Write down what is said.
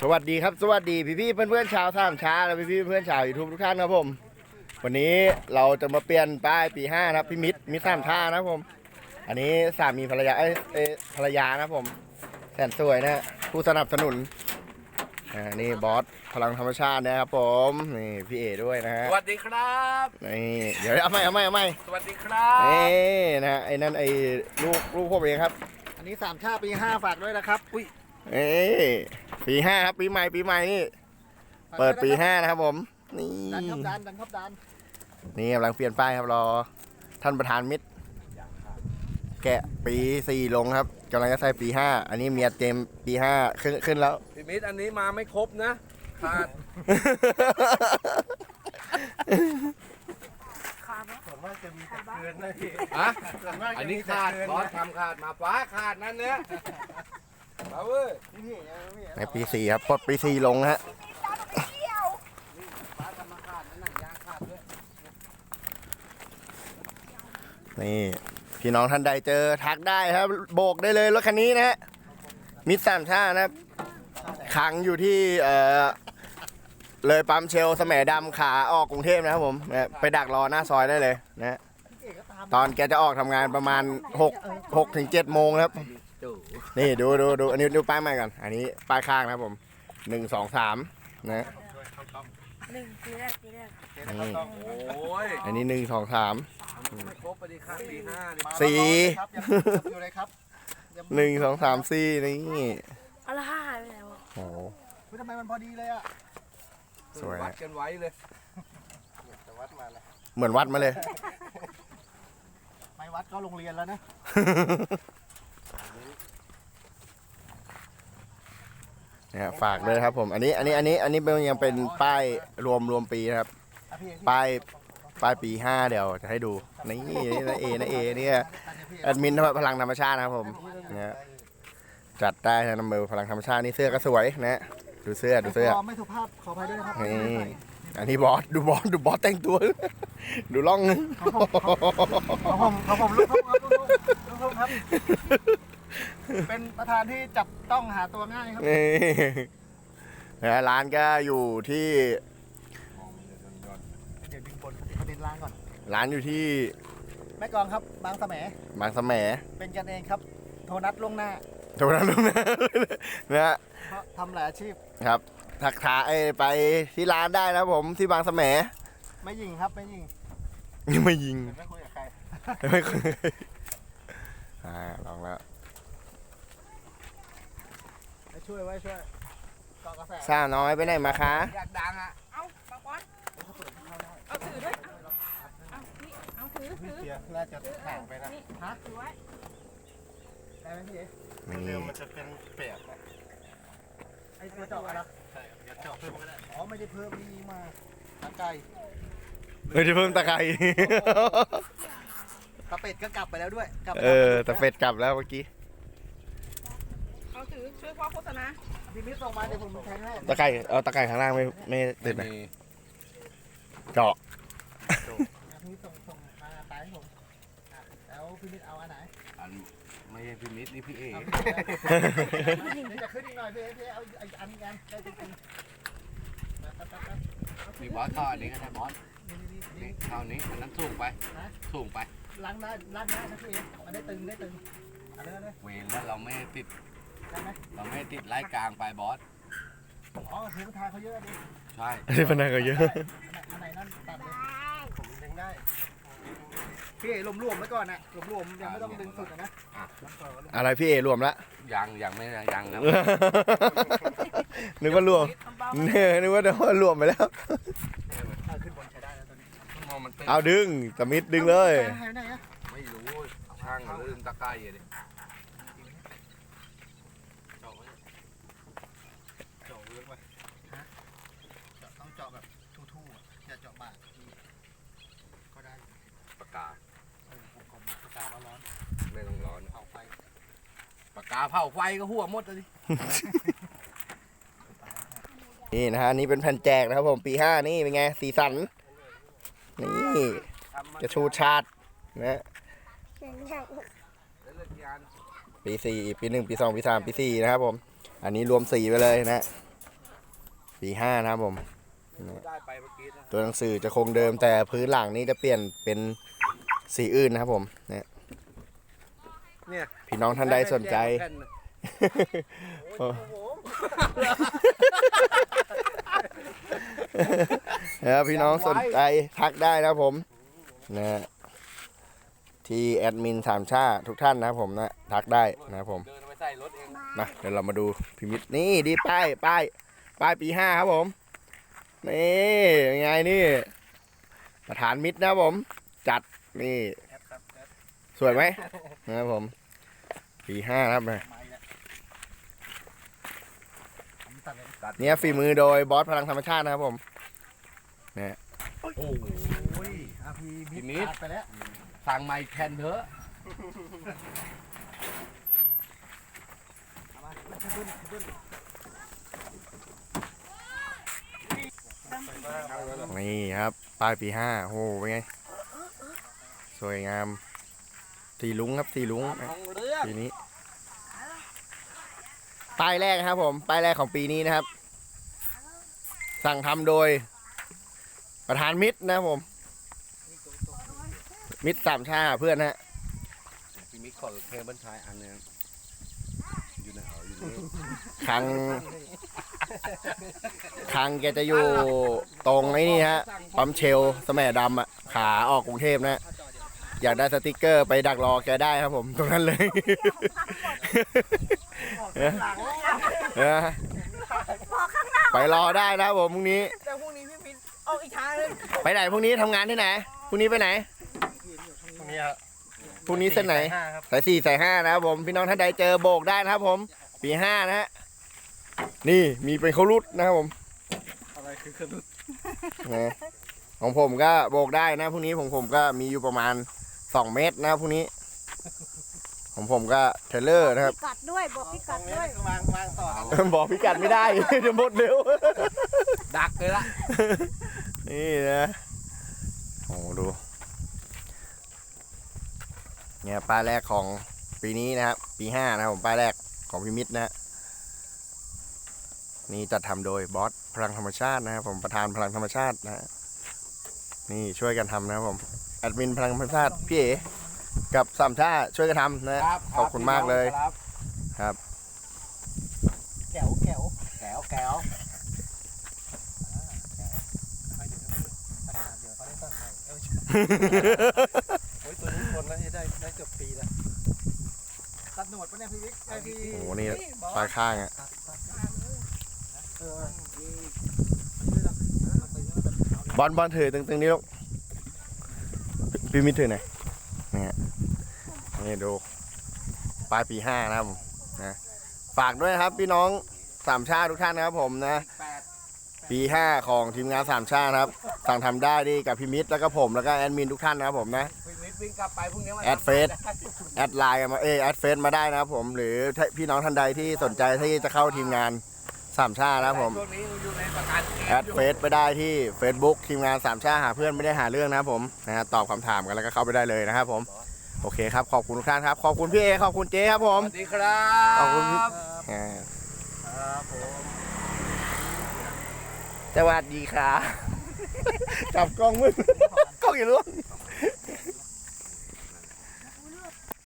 สวัสดีครับสวัสดีพี่พี่ๆเพื่อนเพื่อนๆชาวท่ามช้าและพี่พี่ๆเพื่อนๆชาวยูทูบทุกท่านครับผม วันนี้เราจะมาเปลี่ยนป้ายปีห้านะครับพี่มิตรมิตรท่ามท่านะครับผม อันนี้สามีภรรยาเอ้ยเอ้ยภรรยานะครับผมแสนสวยนะผู้สนับสนุนอ่านี่บอสพลังธรรมชาตินะครับผมนี่พี่เอด้วยนะฮะสวัสดีครับ นี่เดี๋ยวเอาไม่เอาไม่เอาไม่สวัสดีครับ นี่นะฮะไอ้นั่นไอ้ลูกลูกพวกเองครับ อันนี้สามชาติปีห้าฝากด้วยนะครับ อุ้ย เอ้ยปีห้าครับปีใหม่ปีใหม่นี่ฝากเปิดวยปีนะครับห้านะครับผม นี่ดันครับดันดันครับดันนี่กำลังเปลี่ยนป้ายครับรอ ท่านประธานมิตร แกะปีสี่ลงครับกำลังจะใส่ปีห้าอันนี้เมียเต็มปีห้าขึ้นขึ้นแล้ว พี่มิตรอันนี้มาไม่ครบนะขาดผมว่าจะมีแต่เกินนะพี่อะอันนี้ขาดบอสทำขาดมาฟ้าขาดนั่นเนี่ย ในปีสี่ครับปลดปีสี่ลงฮะนี่พี่น้องท่านใดเจอทักได้ครับ โบกได้เลยรถคันนี้นะฮะมิตรสามชานะครับขังอยู่ที่เอ่อเลยปั๊มเชลสมัยดำขาออกกรุงเทพนะครับผมไปดักรอหน้าซอยได้เลยนะตามตอนแกจะออกทำงานประมาณ6 6ถึง7โมงครับ นี่ดูดูดูอันนี้ดูป้ายใหม่ก่อน อันนี้ป้ายข้างนะครับผมหนึ่งสองสามนะหนึ่งปีแรกปีแรกนี่โอ้ยอันนี้หนึ่งสองสามไม่ครบปฏิขาดปีห้านี่สี่ครับยังยังอยู่เลยครับยังหนึ่งสองสามสี่นี่เอาละห้าหายไปไหนวะโอ้โหเฮ้ยทำไมมันพอดีเลยอะสวยวัดกันไว้เลยแต่วัดมาเลยเหมือนวัดมาเลย ไม่วัดก็โรงเรียนแล้วนะ เนี่ยฝากเลยครับผมอันนี้อันนี้อันนี้อันนี้เป็นยังเป็นป้ายรวมรวมปีนะครับอะพี่เอกป้ายป้ายปีห้าเดี๋ยวจะให้ดูนี่นี่นะเอนะเอเนี่ยแอดมินพลังธรรมชาตินะครับผมเนี่ยจัดได้นะนัมเบอร์พลังธรรมชาตินี่เสื้อก็สวยนะดูเสื้อดูเสื้อขไม่สุภาพขออภัยด้วยนะครับนี่อันนี้บอสดูบอสดูบอสแต่งตัว ดูล่องของผมของผมลูกครับลูกลูกลูกครับ เป็นประธานที่จับต้องหาตัวง่ายครับนี่นะร้านก็อยู่ที่เดี๋ยวดึงบนประเด็นล่างก่อน ร้านอยู่ที่แม่กลองครับบางสมบางสะแหมเป็นกันเองครับ โทรนัดล่วงหน้าตรงนั้นตรงนั้นนะฮะเพราะทำหลายอาชีพครับทักทายเอ้ยไปที่ร้านได้นะครับผมที่บางสะแหมไม่ยิงครับไม่ยิงยังไม่ยิงไม่คุยกับใครไม่เคยอ่าลองแล้วไป ช่วยไว้ช่วยเกาะกระแสสาวน้อยไปไหนมาคะอยากดังอะเอาปากบอลเอาถือด้วย เอานี่เอาถือถือเสียน่าจะห่างไปนะนี่ฮะถือไว้ได้ไหมพี่เอ๋นี่มันจะเป็นเปียกไอ้ตัวเจาะอะนะใช่อย่าเจาะเพิ่มก็ได้อ๋อไม่ได้เพิ่มนี่มาทางไกลไม่ได้เพิ่มตะไคร้ ตะเป็ดก็กลับไปแล้วด้วยกลับเออแต่เฟดกลับแล้วเมื่อกี้เอา ถือช่วยพ่อโฆษณาพี่มิตรส่งมาเดี๋ยวผมแทงให้ตะไคร้เอาตะไคร้ข้างล่างไม่ไม่ติดไหมเจาะพี่มิตรส่งส่งมาตายให้ผมอะแล้วพี่มิตรเอาอันไหนอันไม่ใช่พี่มิตรนี่พี่เอเอาพี่มิตรเอาเดี๋ยวจะขึ้นอีกหน่อยพี่เอ๋พี่เอ๋เอาอีกอันอีกอันได้จริงๆไปไปไปไปเอามีบอสเข้าอันนี้ก็ได้บอสนี่นี่นี่นี่เข้าอันนี้อันนั้นสูงไปสูงไปล้างได้ล้างได้นะพี่เอ๋มันได้ตึงได้ตึงเอันนี้เลยเวรแล้วเราไม่ได้ติด ได้ไหมเราไม่ได้ติดไล่กลางไปบอส อ๋อเทปทายเขาเยอะดิใช่อันนี้พนักงานเยอะ อันไหนนั่นตัดเลยผมดึงได้ พี่เอ๋รวมๆไว้ก่อนนะรวมๆยังไม่ต้องดึงสุดอะนะอะไรพี่เอรวมละ ยังยังไม่ยังนะนึกว่ารวมเบาเนี่ยนึกว่าเดี๋ยวรวมไปแล้วเอาขึ้นบนใช้ได้แล้วตัวนี้มองมันตึงเอาดึงสมิธดึงเลย หายไปไหนอะไม่รู้ช่างลืมตะไคร้เลย เจาะเวิร์กไปฮะเจาะต้องเจาะแบบทู่ๆอะอย่าเจาะบาดก็ได้อยู่ ปากกา เออผมผมปากการ้อน ไม่ต้องร้อน ๆเผาไฟ ปากกา เผาไฟก็หัวหมดเลยนี่นะฮะอันนี่เป็นแผ่นแจกนะครับผมปีห้านี่เป็นไงสีสัน นี่จะชูชาตินะๆเก่งใหญ่แล้วเลิกงานปีสี่ปีหนึ่งปีสองปีสามปีสี่นะครับผม อันนี้รวมสีไปเลยนะเปีห้านะครับผมได้ไปเมื่อกี้นะตัวหนังสือจะคงเดิมแต่พื้นหลังนี้จะเปลี่ยนเป็นสีอื่นนะครับผมเนี่ย เนี่ยพี่น้องท่านใดสนใจ แผ่นโอ้นะครับพี่น้องสนใจทักได้นะครับผมนะฮะที่แอดมินสามชาทุกท่านนะครับผมนะทักได้นะครับผม เดินไปใส่รถเองมาเดี๋ยวเรามาดูพิมิตนี่ดีป้ายป้ายป้ายปีห้าครับผม นี่ยังไงนี่ ประธานมิตรนะครับผม จัดนี่ สวยไหมนะครับผมปีห้านะครับเนี่ยฝีมือโดยบอสพลังธรรมชาตินะครับผมโอ้โหโอ้ยอาพีพี่มิมิดตรขาดไปแล้วสั่งไมค์แคนเถอะนี่ครับป้ายปีห้าโอ้โหเป็นไง สวยงาม สีลุงครับสีลุงของเรื่องปีนี้ป้ายแรกนะครับ ผมป้ายแรกของปีนี้นะครับ สั่งทำโดย ประธานมิตรนะครับผม มิตรสามชาเพื่อนนะฮะพี่มิตรขอเพลงบรรทายอันหนึงอยู่ไหนเอาอยู่นี่ครั้งครั้งแกจะอยู่ตรงไอ้นี่ฮะปั๊มเชลสแมัยดำอะขาออกกรุงเทพนะ อยากได้สติกเกอร์ไปดักรอแกได้ครับผมตรงนั้นเลยเออเออไปรอได้นะครับผมพรุ่งนี้ แต่พรุ่งนี้พี่มินออกอีกทางหนึงไปไหนพรุ่งนี้ทำงานที่ไหนพรุ่งนี้ไปไหนตรงนี้ครับพรุ่งนี้เส้นไหนห้าครับสายสี่สายห้านะครับผมพี่น้องท่านใดเจอโบกได้นะครับผมปีห้านะฮะนี่มีเป็นเขารุดนะครับผมอะไรคือเครื่องนะของผมก็โบกได้นะพรุ่งนี้ผมผมก็มีอยู่ประมาณ สองเมตรนะครับพรุ่งนี้ ของผมก็เทรลเลอร์นะครับกัดด้วยบอกพี่กัดด้วย วางวางต่อกันบอกพิกัดไม่ได้เดี๋ยวหมดเร็ว ดักเลยละนี่นะโอ้ดู เนี่ยป้ายแรกของปีนี้นะครับ ปีห้านะครับผมป้ายแรกของพิมิตรนะฮะนี่จัดทำโดยบอสพลังธรรมชาตินะครับผมประธานพลังธรรมชาตินะฮะนี่ช่วยกันทำนะครับผม แอดมินพลังธรรมชาติพี่เอ๋กับสามชาติช่วยกันทำนะฮะครับขอบคุณมากเลยครับแก้วแก้วแก้วแก้วเดี๋ยวเขาได้ตัดให้เอ้ยโอ้ยตัวนี้คนแล้วได้ได้เกือบปีแล้วตัดหนวดปะเนี่ยพี่วิกไอพี่โอ้โหนี่ปลายข้างอะตัดตัดเออนี่บอลบอลถือตึงๆนี่ลูก พี่มิตรถือไหนอยนี่ฮะนี่ดูปลายปีห้านะครับผมนะฝากด้วยนะครับพี่น้องสามชาติทุกท่านนะครับผมนะแปดปีห้าของทีมงานสามชาตินะครับ สั่งทำได้ดีกับพี่มิตรแล้วก็ผมแล้วก็แอดมินทุกท่านนะครับผมนะพี่มิตรวิ่งกลับไปพรุ่งนี้มาแอดเฟซ แอดไลน์กันมาเอยแอดเฟซมาได้นะครับผมหรือถ้าพี่น้องท่านใดที่สนใจที่จะเข้าทีมงาน สามชาตินะครับผม ช่วงนี้อยู่ในประกันเกมแอดเฟซไปได้ที่ Facebook ทีมงานสามชาหาเพื่อนไม่ได้หาเรื่องนะครับผมนะฮะตอบคำถามกันแล้วก็เข้าไปได้เลยนะครับผม โอเคครับ ขอบคุณทุกท่านครับ ขอบคุณพี่เอขอบคุณเจ๊ครับผมสวัสดีครับขอบคุณพี่อ่าครับผมสวัสดีครับจับกล้องมืดกล้องอย่าล่วง